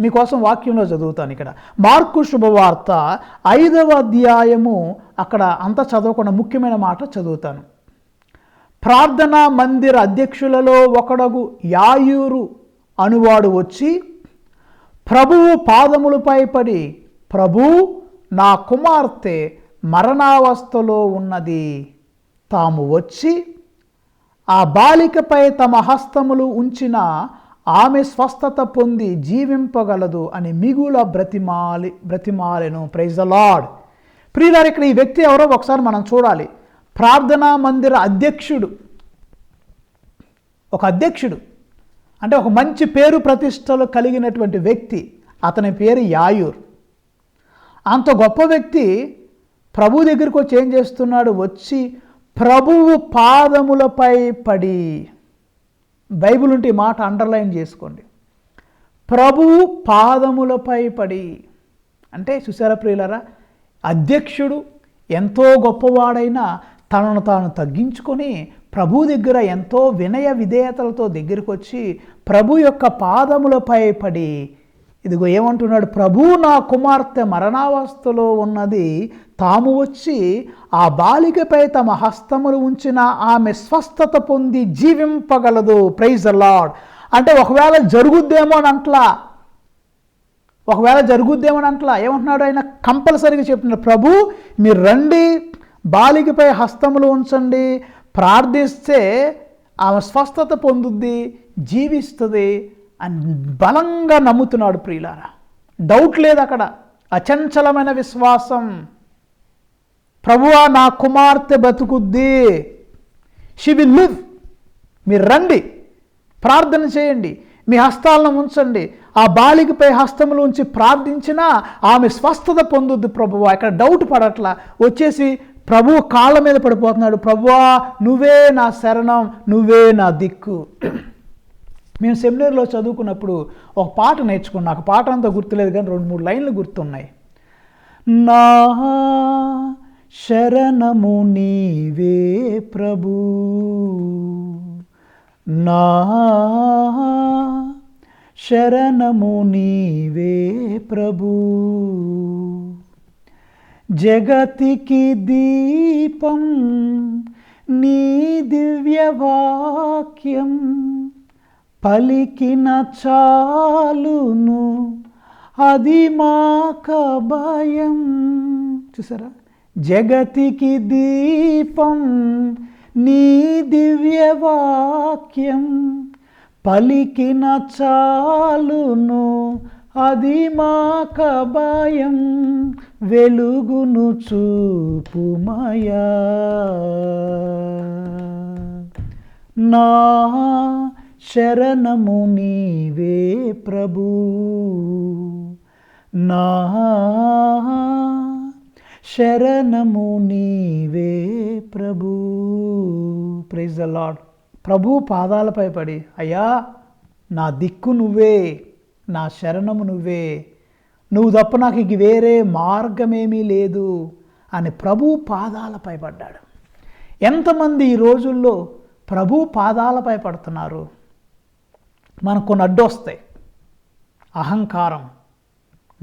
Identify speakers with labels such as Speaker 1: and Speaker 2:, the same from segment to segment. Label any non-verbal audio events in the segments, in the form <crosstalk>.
Speaker 1: మీకోసం వాక్యంలో చదువుతాను ఇక్కడ. మార్కు శుభవార్త ఐదవ అధ్యాయము అక్కడ అంత చదవకుండా ముఖ్యమైన మాట చదువుతాను. ప్రార్థనా మందిర అధ్యక్షులలో ఒకడగు యాయూరు అనువాడు వచ్చి ప్రభువు పాదములపై పడి ప్రభు నా కుమార్తె మరణావస్థలో ఉన్నది. తాము వచ్చి ఆ బాలికపై తమ హస్తములు ఉంచిన ఆమె స్వస్థత పొంది జీవింపగలదు అని మిగుల బ్రతిమాలి బ్రతిమాలెను. ప్రైజ్ ద లాడ్ ప్రియులారు ఇక్కడ ఈ వ్యక్తి ఎవరో ఒకసారి మనం చూడాలి. ప్రార్థనా మందిర అధ్యక్షుడు. ఒక అధ్యక్షుడు. అంటే ఒక మంచి పేరు ప్రతిష్టలు కలిగినటువంటి వ్యక్తి. అతని పేరు యాయూర్. అంత గొప్ప వ్యక్తి ప్రభు దగ్గరికి వచ్చి ఏం చేస్తున్నాడు? వచ్చి ప్రభువు పాదములపై పడి బైబిల్ ఉంటే ఈ మాట అండర్లైన్ చేసుకోండి. ప్రభువు పాదములపై పడి అంటే సుశాల ప్రియులరా? అధ్యక్షుడు ఎంతో గొప్పవాడైనా తనను తాను తగ్గించుకొని ప్రభు దగ్గర ఎంతో వినయ విధేయతలతో దగ్గరికి వచ్చి ప్రభు యొక్క పాదములపై పడి ఇదిగో ఏమంటున్నాడు? ప్రభు నా కుమార్తె మరణావస్థలో ఉన్నది తాము వచ్చి ఆ బాలికపై తమ హస్తములు ఉంచిన ఆమె స్వస్థత పొంది జీవింపగలదు. ప్రైజ్ లార్డ్ అంటే ఒకవేళ జరుగుద్దేమో అని అంట్లా. ఒకవేళ జరుగుద్దేమో అని అంట్లా. ఏమంటున్నాడు ఆయన? కంపల్సరీగా చెప్తున్నాడు. ప్రభు మీరు రండి బాలికపై హస్తములు ఉంచండి ప్రార్థిస్తే ఆమె స్వస్థత పొందుద్ది జీవిస్తుంది అని బలంగా నమ్ముతున్నాడు ప్రియులారా. డౌట్ లేదు అక్కడ. అచంచలమైన విశ్వాసం. ప్రభువా నా కుమార్తె బతుకుద్ది. షీ విల్ లివ్ మీరు రండి. ప్రార్థన చేయండి. మీ హస్తాలను ఉంచండి. ఆ బాలికపై హస్తములు ఉంచి ప్రార్థించినా ఆమె స్వస్థత పొందుద్ది ప్రభువా. ఇక్కడ డౌట్ పడట్లా. వచ్చేసి ప్రభువు కాళ్ళ మీద పడిపోతున్నాడు. ప్రభువా నువ్వే నా శరణం నువ్వే నా దిక్కు. మేము సెమినర్లో చదువుకున్నప్పుడు ఒక పాట నేర్చుకున్నా. నాకు పాట అంతా గుర్తులేదు కానీ రెండు మూడు లైన్లు గుర్తున్నాయి. నా శరణము నీవే ప్రభు. నా శరణము నీవే ప్రభు. జగతికి దీపం నీ దివ్యవాక్యం పలికిన చాలును అది మాక భయం. చూసారా? జగతికి దీపం నీ దివ్యవాక్యం పలికిన చాలును అది మాక భయం వెలుగును చూపుమయా. నా శరణము నీవే ప్రభు. నా శరణము నీవే ప్రభు. ప్రైజ్ ద లాడ్ ప్రభు పాదాలపై పడి అయ్యా నా దిక్కు నువ్వే నా శరణము నువ్వే. నువ్వు తప్ప నాకు ఇక వేరే మార్గమేమీ లేదు అని ప్రభు పాదాలపై పడ్డాడు. ఎంతమంది ఈ రోజుల్లో ప్రభు పాదాలపై పడుతున్నారు? మనకు కొన్ని అడ్డొస్తాయి. అహంకారం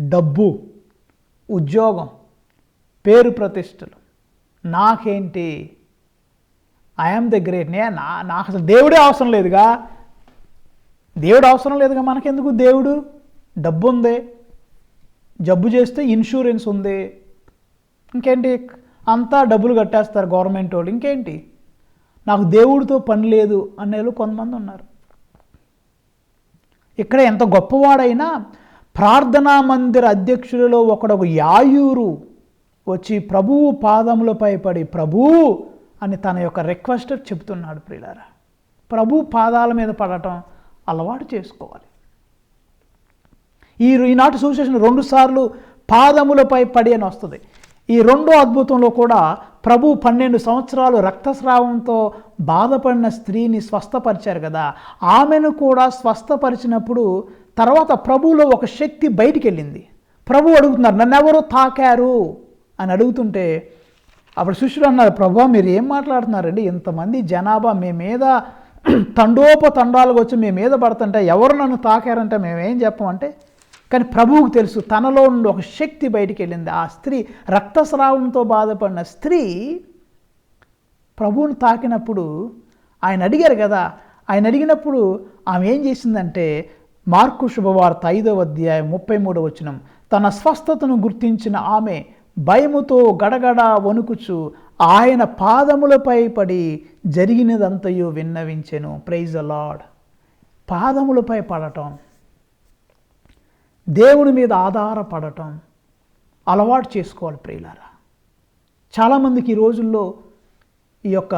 Speaker 1: డబ్బు ఉద్యోగం పేరు ప్రతిష్టలు. నాకేంటి? ఐఎమ్ ద గ్రేట్ నే నా నాకు అసలు దేవుడే అవసరం లేదుగా. దేవుడు అవసరం లేదుగా మనకెందుకు దేవుడు? డబ్బు ఉంది. జబ్బు చేస్తే ఇన్సూరెన్స్ ఉంది. ఇంకేంటి? అంతా డబ్బులు కట్టేస్తారు గవర్నమెంట్ వాళ్ళు. ఇంకేంటి? నాకు దేవుడితో పని లేదు అనేలు కొంతమంది ఉన్నారు. ఇక్కడ ఎంత గొప్పవాడైనా ప్రార్థనా మందిర అధ్యక్షులలో ఒకడొక యాయూరు వచ్చి ప్రభువు పాదములపై పడి ప్రభు అని తన యొక్క రిక్వెస్ట్ చెప్తున్నాడు ప్రియులారా. ప్రభు పాదాల మీద పడటం అలవాటు చేసుకోవాలి. ఈ ఈనాటి సూచన రెండు సార్లు పాదములపై పడి అని వస్తుంది. ఈ రెండో అద్భుతంలో కూడా ప్రభు పన్నెండు సంవత్సరాలు రక్తస్రావంతో బాధపడిన స్త్రీని స్వస్థపరిచారు కదా. ఆమెను కూడా స్వస్థపరిచినప్పుడు తర్వాత ప్రభువులో ఒక శక్తి బయటికి వెళ్ళింది ప్రభు అడుగుతున్నారు నన్ను ఎవరు తాకారు? అని అడుగుతుంటే అప్పుడు శిష్యులు అన్నారు ప్రభా మీరు ఏం మాట్లాడుతున్నారండి? ఇంతమంది జనాభా మీ మీద <clears throat> తండోపతండాలకు వచ్చి మీ మీద పడుతుంటే ఎవరు నన్ను తాకారంటే మేమేం చెప్పమంటే కానీ ప్రభువుకు తెలుసు తనలో నుండి ఒక శక్తి బయటికి వెళ్ళింది. ఆ స్త్రీ రక్తస్రావంతో బాధపడిన స్త్రీ ప్రభువుని తాకినప్పుడు ఆయన అడిగారు కదా ఆయన అడిగినప్పుడు ఆమె ఏం చేసిందంటే మార్కు శుభవార్త ఐదవ అధ్యాయం ముప్పై మూడవ వచనం తన స్వస్థతను గుర్తించిన ఆమె భయముతో గడగడ వణుకుచు ఆయన పాదములపై పడి జరిగినదంతయు విన్నవించెను. ప్రైజ్ ద లాడ్ పాదములపై పడటం దేవుని మీద ఆధారపడటం అలవాటు చేసుకోవాలి ప్రియులారా. చాలామందికి ఈ రోజుల్లో ఈ యొక్క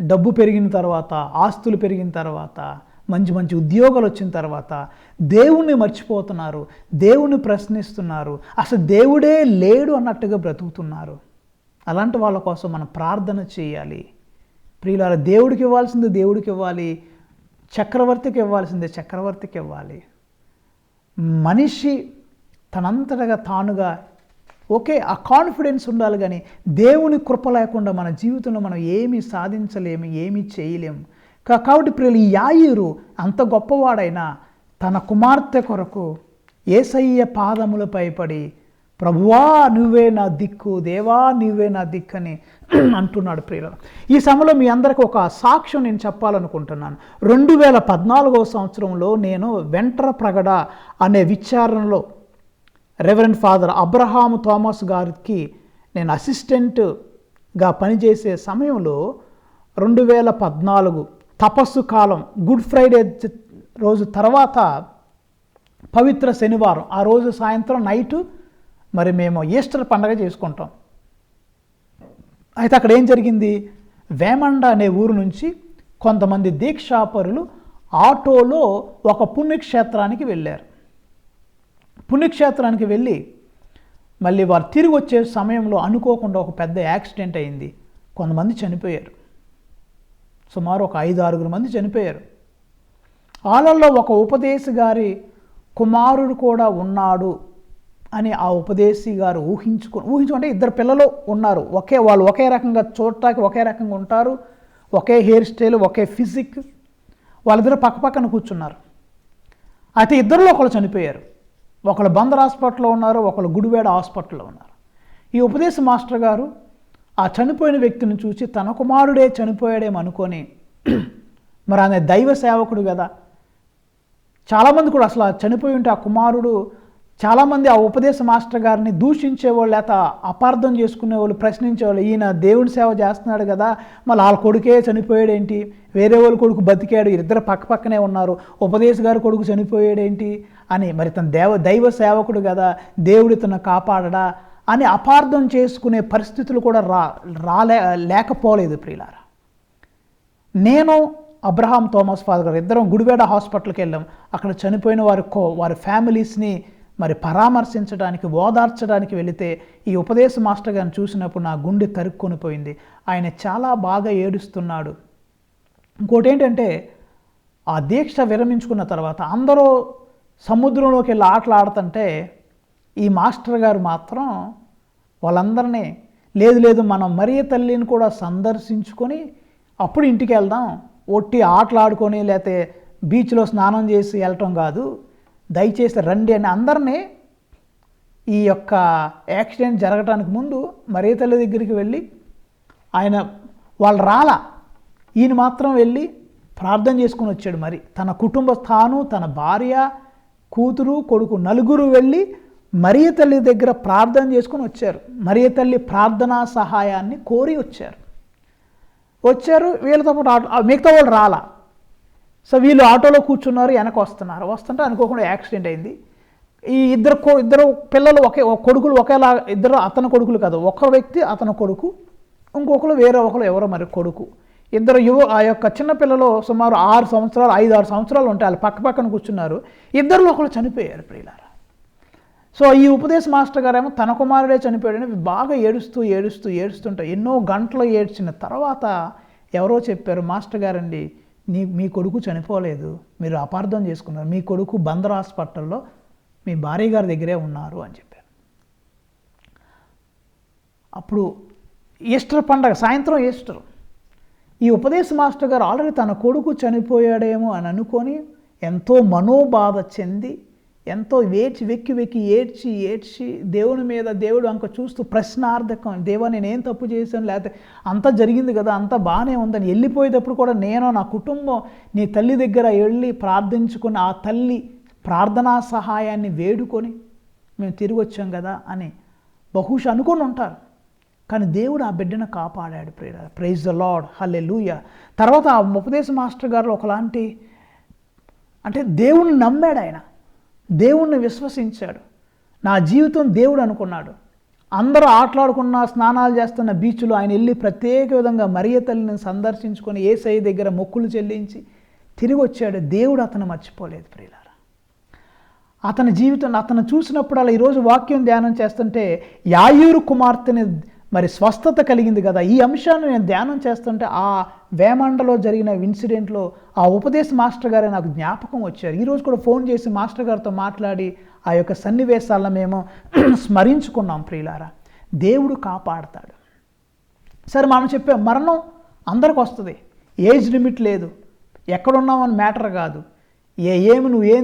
Speaker 1: డబ్బు పెరిగిన తర్వాత ఆస్తులు పెరిగిన తర్వాత మంచి మంచి ఉద్యోగాలు వచ్చిన తర్వాత దేవుణ్ణి మర్చిపోతున్నారు దేవుణ్ణి ప్రశ్నిస్తున్నారు అసలు దేవుడే లేడు అన్నట్టుగా బ్రతుకుతున్నారు. అలాంటి వాళ్ళ కోసం మనం ప్రార్థన చేయాలి. ప్రియులారా దేవుడికి ఇవ్వాల్సింది దేవుడికి ఇవ్వాలి చక్రవర్తికి ఇవ్వాల్సిందే చక్రవర్తికి ఇవ్వాలి. మనిషి తనంతటగా తానుగా ఓకే ఆ కాన్ఫిడెన్స్ ఉండాలి కానీ దేవుని కృప లేకుండా మన జీవితంలో మనం ఏమీ సాధించలేము ఏమీ చేయలేము. కాబట్టి ప్రియులు ఈ యాయిరు అంత గొప్పవాడైనా తన కుమార్తె కొరకు ఏసయ్య పాదములపై పడి ప్రభువా నువ్వే నా దిక్కు దేవా నువ్వే నా దిక్కు అని <clears throat> అంటున్నాడు ప్రియుల ఈ సమయంలో మీ అందరికి ఒక సాక్ష్యం నేను చెప్పాలనుకుంటున్నాను. రెండు వేల పద్నాలుగవ సంవత్సరంలో నేను వెంట్ర ప్రగడ అనే విచారణలో రెవరెండ్ ఫాదర్ అబ్రహాము థామస్ గారికి నేను అసిస్టెంట్గా పనిచేసే సమయంలో రెండు వేల పద్నాలుగు తపస్సు కాలం గుడ్ ఫ్రైడే రోజు తర్వాత పవిత్ర శనివారం ఆ రోజు సాయంత్రం నైటు మరి మేము ఈస్టర్ పండగ చేసుకుంటాం. అయితే అక్కడ ఏం జరిగింది? వేమండ అనే ఊరు నుంచి కొంతమంది దీక్షాపరులు ఆటోలో ఒక పుణ్యక్షేత్రానికి వెళ్ళారు. పుణ్యక్షేత్రానికి వెళ్ళి మళ్ళీ వారు తిరిగి వచ్చే సమయంలో అనుకోకుండా ఒక పెద్ద యాక్సిడెంట్ అయింది. కొంతమంది చనిపోయారు. సుమారు ఒక ఐదు ఆరుగురు మంది చనిపోయారు. వాళ్ళల్లో ఒక ఉపదేశి గారి కుమారుడు కూడా ఉన్నాడు అని ఆ ఉపదేశి గారు ఊహించుకు ఊహించుకుంటే ఇద్దరు పిల్లలు ఉన్నారు. ఒకే వాళ్ళు ఒకే రకంగా చూడటానికి ఒకే రకంగా ఉంటారు. ఒకే హెయిర్ స్టైల్ ఒకే ఫిజిక్. వాళ్ళిద్దరు పక్క పక్కన కూర్చున్నారు. అయితే ఇద్దరిలో ఒకళ్ళు చనిపోయారు. ఒకళ్ళు బందర్ హాస్పిటల్లో ఉన్నారు ఒకళ్ళు గుడివేడ హాస్పిటల్లో ఉన్నారు. ఈ ఉపదేశ మాస్టర్ గారు ఆ చనిపోయిన వ్యక్తిని చూసి తన కుమారుడే చనిపోయాడేమో అనుకొని <clears throat> మరి ఆయన దైవ సేవకుడు కదా. చాలామంది కూడా అసలు చనిపోయి ఉంటే ఆ కుమారుడు చాలామంది ఆ ఉపదేశ మాస్టర్ గారిని దూషించేవాళ్ళు లేక అపార్థం చేసుకునేవాళ్ళు ప్రశ్నించేవాళ్ళు. ఈయన దేవుని సేవ చేస్తున్నాడు కదా మళ్ళీ వాళ్ళ కొడుకే చనిపోయాడేంటి? వేరే వాళ్ళ కొడుకు బతికాడు ఇద్దరు పక్క పక్కనే ఉన్నారు. ఉపదేశ గారి కొడుకు చనిపోయాడేంటి? అని మరి తన దేవ దైవ సేవకుడు కదా దేవుడు ఇతను కాపాడడా? అని అపార్థం చేసుకునే పరిస్థితులు కూడా రా రాలే లేకపోలేదు ప్రియులారా. నేను అబ్రహాం థోమస్ ఫాదర్ గారు ఇద్దరం గుడివేడ హాస్పిటల్కి వెళ్ళాం. అక్కడ చనిపోయిన వారి కో వారి ఫ్యామిలీస్ని మరి పరామర్శించడానికి ఓదార్చడానికి వెళితే ఈ ఉపదేశ మాస్టర్ గారిని చూసినప్పుడు నా గుండె తరుక్కొని పోయింది. ఆయన చాలా బాగా ఏడుస్తున్నాడు. ఇంకోటి ఏంటంటే ఆ దీక్ష విరమించుకున్న తర్వాత అందరూ సముద్రంలోకి వెళ్ళి ఆటలు ఆడుతుంటే ఈ మాస్టర్ గారు మాత్రం వాళ్ళందరినీ లేదు లేదు మనం మరియ తల్లిని కూడా సందర్శించుకొని అప్పుడు ఇంటికి వెళ్దాం. ఒట్టి ఆటలు ఆడుకొని లేకపోతే బీచ్లో స్నానం చేసి వెళ్ళటం కాదు. దయచేసి రండి అని అందరినీ ఈ యొక్క యాక్సిడెంట్ జరగటానికి ముందు మరియ తల్లి దగ్గరికి వెళ్ళి ఆయన వాళ్ళు రాలా. ఈయన మాత్రం వెళ్ళి ప్రార్థన చేసుకుని వచ్చాడు మరి. తన కుటుంబ స్థాను తన భార్య కూతురు కొడుకు నలుగురు వెళ్ళి మరియ తల్లి దగ్గర ప్రార్థన చేసుకుని వచ్చారు. మరియ తల్లి ప్రార్థనా సహాయాన్ని కోరి వచ్చారు. వచ్చారు వీళ్ళతో పాటు ఆటో మిగతా వాళ్ళు రాలా. సో వీళ్ళు ఆటోలో కూర్చున్నారు వెనక వస్తున్నారు. వస్తుంటే అనుకోకుండా యాక్సిడెంట్ అయింది. ఈ ఇద్దరు కో ఇద్దరు పిల్లలు ఒకే ఒక కొడుకులు ఒకేలా ఇద్దరు అతని కొడుకులు కాదు. ఒక వ్యక్తి అతని కొడుకు ఇంకొకరు వేరే ఒకరు ఎవరో మరి కొడుకు. ఇద్దరు యువ ఆ యొక్క చిన్న పిల్లలు సుమారు ఆరు సంవత్సరాలు ఐదు ఆరు సంవత్సరాలు ఉంటాయి. వాళ్ళు పక్క పక్కన కూర్చున్నారు. ఇద్దరు ఒకరు చనిపోయారు ప్రియులారా. సో ఈ ఉపదేశ మాస్టర్ గారేమో తన కుమారుడే చనిపోయాడని బాగా ఏడుస్తూ ఏడుస్తూ ఏడుస్తుంటే ఎన్నో గంటలు ఏడ్చిన తర్వాత ఎవరో చెప్పారు మాస్టర్ గారండి నీ మీ కొడుకు చనిపోలేదు మీరు అపార్థం చేసుకున్నారు మీ కొడుకు బందర్ హాస్పిటల్లో మీ భార్య గారి దగ్గరే ఉన్నారు అని చెప్పారు. అప్పుడు ఈస్టర్ పండగ సాయంత్రం ఈస్టర్. ఈ ఉపదేశ మాస్టర్ గారు ఆల్రెడీ తన కొడుకు చనిపోయాడేమో అని అనుకొని ఎంతో మనోబాధ చెంది ఎంతో ఏడ్చి వెక్కి వెక్కి ఏడ్చి ఏడ్చి దేవుని మీద దేవుడు అంక చూస్తూ ప్రశ్నార్థకం దేవా నేనేం తప్పు చేశాను? లేకపోతే అంతా జరిగింది కదా అంతా బాగానే ఉందని. వెళ్ళిపోయేటప్పుడు కూడా నేను నా కుటుంబం నీ తల్లి దగ్గర వెళ్ళి ప్రార్థించుకుని ఆ తల్లి ప్రార్థనా సహాయాన్ని వేడుకొని మేము తిరిగి వచ్చాం కదా అని బహుశా అనుకొని ఉంటారు. కానీ దేవుడు ఆ బిడ్డను కాపాడాడు. ప్రేర praise the Lord hallelujah తర్వాత ఆ ఉపదేశ మాస్టర్ గారు ఒకలాంటి అంటే దేవుణ్ణి నమ్మాడు ఆయన. దేవుణ్ణి విశ్వసించాడు. నా జీవితం దేవుడు అనుకున్నాడు. అందరూ ఆటలాడుకున్న స్నానాలు చేస్తున్న బీచ్లో ఆయన వెళ్ళి ప్రత్యేక విధంగా మరియ తల్లిని సందర్శించుకొని ఏసై దగ్గర మొక్కులు చెల్లించి తిరిగి వచ్చాడు. దేవుడు అతను మర్చిపోలేదు ప్రియులారా. అతని జీవితం అతను చూసినప్పుడు అలా ఈరోజు వాక్యం ధ్యానం చేస్తుంటే యాయూరు కుమార్తెని మరి స్వస్థత కలిగింది కదా. ఈ అంశాన్ని నేను ధ్యానం చేస్తుంటే ఆ వేమండలో జరిగిన ఇన్సిడెంట్లో ఆ ఉపదేశ మాస్టర్ గారే నాకు జ్ఞాపకం వచ్చారు. ఈరోజు కూడా ఫోన్ చేసి మాస్టర్ గారితో మాట్లాడి ఆ యొక్క సన్నివేశాలను మేము <clears throat> స్మరించుకున్నాం ప్రియులారా. దేవుడు కాపాడతాడు. సరే మనం చెప్పే మరణం అందరికి వస్తుంది. ఏజ్ లిమిట్ లేదు. ఎక్కడున్నామని మ్యాటర్ కాదు. ఏ ఏమి నువ్వు ఏం